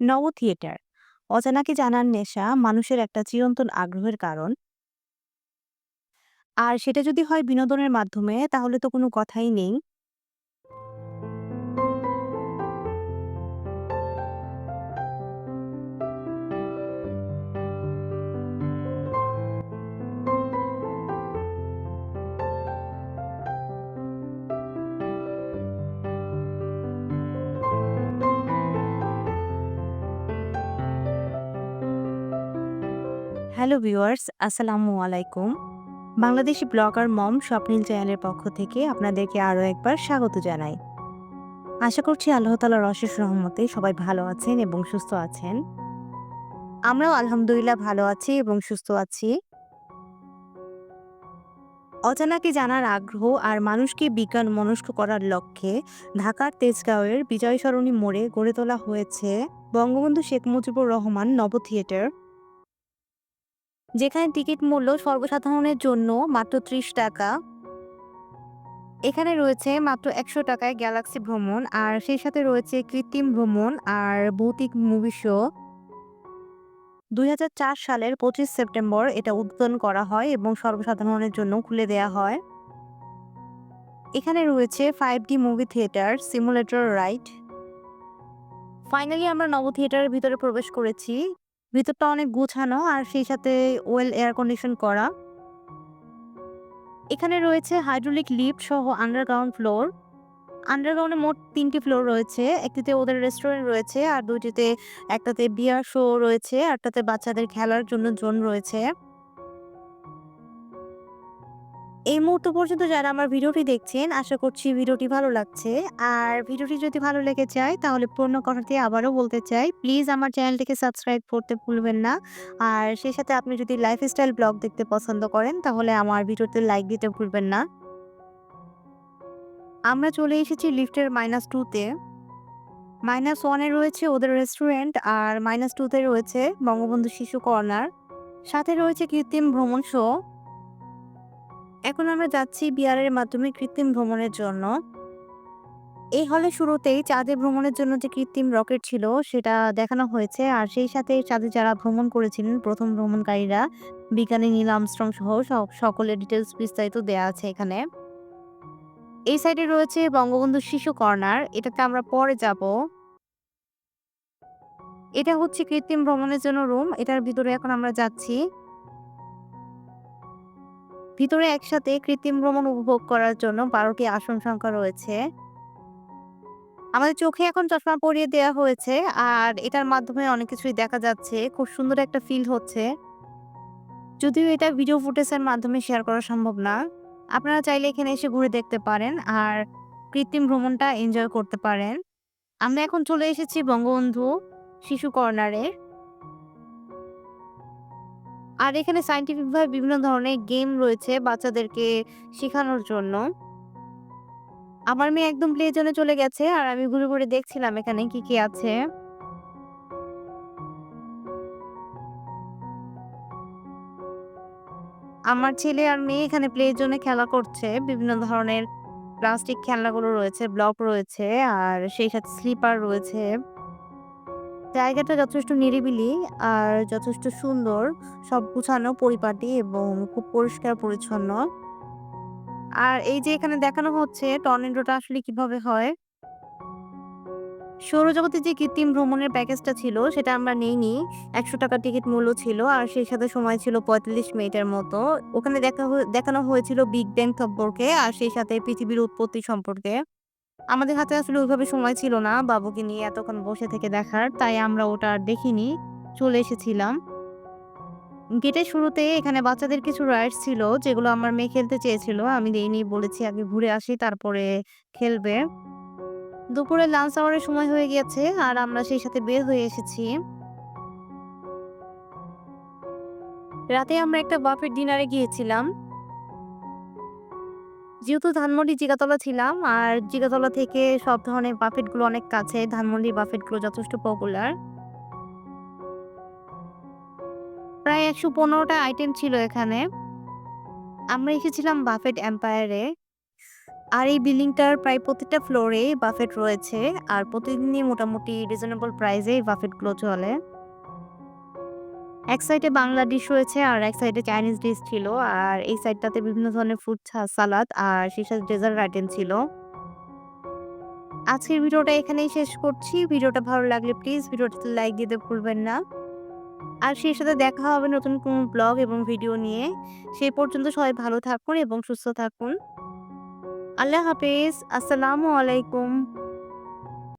নব থিয়েটার। অজানাকে জানার নেশা মানুষের একটা চিরন্তন আগ্রহের কারণ? আর সেটা যদি হয় বিনোদনের মাধ্যমে, তাহলে তো কোনো কথাই নেই। হ্যালো ভিউয়ার্স, আসসালামু আলাইকুম। বাংলাদেশি ব্লগার মম স্বপ্নিল চ্যানেলের পক্ষ থেকে আপনাদেরকে আরও একবার স্বাগত জানাই। আশা করছি আল্লাহ তালার অশেষ রহমতে সবাই ভালো আছেন এবং সুস্থ আছেন। আমরাও আলহামদুলিল্লাহ ভালো আছি এবং সুস্থ আছি। অজানাকে জানার আগ্রহ আর মানুষকে বিজ্ঞান মনস্ক করার লক্ষ্যে ঢাকার তেজগাঁওয়ের বিজয় সরণী মোড়ে গড়ে তোলা হয়েছে বঙ্গবন্ধু শেখ মুজিবুর রহমান নব থিয়েটার। যেখানে টিকিট মূল্য সর্বসাধারণের জন্য মাত্র ত্রিশ টাকা। এখানে রয়েছে মাত্র একশো টাকায় গ্যালাক্সি ভ্রমণ, আর সেই সাথে রয়েছে কৃত্রিম ভ্রমণ আর ভৌতিক মুভি শো। দুই হাজার চার সালের পঁচিশ সেপ্টেম্বর এটা উদ্বোধন করা হয় এবং সর্বসাধারণের জন্য খুলে দেয়া হয়। এখানে রয়েছে five D movie theatre, simulator ride. Finally আমরা নব থিয়েটারের ভিতরে প্রবেশ করেছি। ভিতরটা অনেক গুছানো আর সেই সাথে ওয়েল এয়ার কন্ডিশন করা। এখানে রয়েছে হাইড্রোলিক লিফট সহ আন্ডারগ্রাউন্ড ফ্লোর। আন্ডারগ্রাউন্ডে মোট তিনটি ফ্লোর রয়েছে, একটিতে ওদের রেস্টুরেন্ট রয়েছে আর দুইটিতে একটাতে বিয়ার শো রয়েছে আরটাতে বাচ্চাদের খেলার জন্য জোন রয়েছে। এই মুহূর্ত পর্যন্ত যারা আমার ভিডিওটি দেখছেন, আশা করছি ভিডিওটি ভালো লাগছে। আর ভিডিওটি যদি ভালো লেগে যায়, তাহলে পূর্ণ কথাটি আবারও বলতে চাই। প্লিজ আমার চ্যানেলটিকে সাবস্ক্রাইব করতে ভুলবেন না। আর সেই সাথে আপনি যদি লাইফস্টাইল ব্লগ দেখতে পছন্দ করেন, তাহলে আমার ভিডিওতে লাইক দিতে ভুলবেন না। আমরা চলে এসেছি লিফটের মাইনাস টুতে মাইনাস ওয়ানে রয়েছে ওদের রেস্টুরেন্ট আর মাইনাস টুতে রয়েছে বঙ্গবন্ধু শিশু কর্নার। সাথে রয়েছে কৃত্রিম ভ্রমণ শো এখন আমরা যাচ্ছি বিয়ারের মাধ্যমে কৃত্রিম ভ্রমণের জন্য। এই হলে শুরুতেই চাঁদে ভ্রমণের জন্য যে কৃত্রিম রকেট ছিল, সেটা দেখানো হয়েছে। আর সেই সাথে চাঁদে যারা ভ্রমণ করেছিলেন, প্রথম ভ্রমণকারীরা বিজ্ঞানী নীল আমস্ট্রং সহ সকলের ডিটেলস বিস্তারিত দেওয়া আছে এখানে। এই সাইডে রয়েছে বঙ্গবন্ধু শিশু কর্নার। এটাতে আমরা পরে যাব। এটা হচ্ছে কৃত্রিম ভ্রমণের জন্য রুম এটার ভিতরে এখন আমরা যাচ্ছি। ভিতরে একসাথে কৃত্রিম ভ্রমণ উপভোগ করার জন্য বারোটি আসন সংখ্যা রয়েছে। আমাদের চোখে এখন চশমা পরিয়ে দেওয়া হয়েছে আর এটার মাধ্যমে অনেক কিছুই দেখা যাচ্ছে। খুব সুন্দর একটা ফিল হচ্ছে। যদিও এটা ভিডিও ফুটেজের মাধ্যমে শেয়ার করা সম্ভব না। আপনারা চাইলে এখানে এসে ঘুরে দেখতে পারেন আর কৃত্রিম ভ্রমণটা এনজয় করতে পারেন। আমরা এখন চলে এসেছি বঙ্গবন্ধু শিশু কর্নারে আর এখানে সায়েন্টিফিকভাবে বিভিন্ন ধরনের গেম রয়েছে বাচ্চাদেরকে শেখানোর জন্য। আমার মেয়ে একদম প্লে জোনে চলে গেছে আর আমি ঘুরে ঘুরে দেখছিলাম এখানে কি কি আছে। আমার ছেলে আর মেয়ে এখানে প্লে জোনে খেলা করছে, বিভিন্ন ধরনের প্লাস্টিক খেলনাগুলো রয়েছে ব্লক রয়েছে, আর সেই সাথে স্লিপার রয়েছে। জায়গাটা যথেষ্ট নিরিবিলি আর যথেষ্ট সুন্দর, সব গুছানো, পরিপাটি এবং খুব পরিষ্কার পরিচ্ছন্ন। আর এই যে এখানে দেখানো হচ্ছে, টর্নেডোটা আসলে কীভাবে হয়? সৌরজগতে যে কৃত্রিম ভ্রমণের প্যাকেজটা ছিল, সেটা আমরা নেইনি। একশো টাকা টিকিট মূল্য ছিল আর সেই সাথে সময় ছিল পঁয়তাল্লিশ মিনিটের মতো। ওখানে দেখা দেখানো হয়েছিল বিগ ব্যাং সম্পর্কে আর সেই সাথে পৃথিবীর উৎপত্তি সম্পর্কে। আমাদের হাতে আসলে ওইভাবে সময় ছিল না বাবুকে নিয়ে এতক্ষণ বসে থেকে দেখার, তাই আমরা ওটা আর দেখিনি। চলে এসেছিলাম। গেটের শুরুতে এখানে বাচ্চাদের কিছু রাইডস ছিল, যেগুলো আমার মেয়ে খেলতে চেয়েছিল। আমি দেইনি বলেছি, আগে ঘুরে আসি, তারপরে খেলবে। দুপুরে লাঞ্চ আওয়ারের সময় হয়ে গেছে আর আমরা সেই সাথে বের হয়ে এসেছি। রাতে আমরা একটা বাফেট ডিনারে গিয়েছিলাম। যেহেতু ধানমন্ডি জিগাতলা ছিলাম, আর জিগাতলা থেকে সব ধরনের বাফেটগুলো অনেক কাছে, ধানমন্ডি বাফেটগুলো যথেষ্ট পপুলার প্রায় একশো পনেরোটা আইটেম ছিল এখানে। আমরা এসেছিলাম বাফেট এম্পায়ারে আর এই বিল্ডিংটার প্রায় প্রতিটা ফ্লোরে বাফেট রয়েছে, আর প্রতিদিনই মোটামুটি রিজনেবল প্রাইসে বাফেটগুলো চলে। এক সাইডে বাংলা ডিশ রয়েছে আর এক সাইডে চাইনিজ ডিশ ছিল। আর এই সাইডটাতে বিভিন্ন ধরনের ফ্রুট সালাদ আর সেই সাথে ডেজার্ট আইটেম ছিল। আজকের ভিডিওটা এখানেই শেষ করছি। ভিডিওটা ভালো লাগলে প্লিজ ভিডিওটাতে লাইক দিতে ভুলবেন না। আর সেই সাথে দেখা হবে নতুন কোনো ব্লগ এবং ভিডিও নিয়ে। সেই পর্যন্ত সবাই ভালো থাকুন এবং সুস্থ থাকুন। আল্লাহ হাফেজ। আসসালামু আলাইকুম।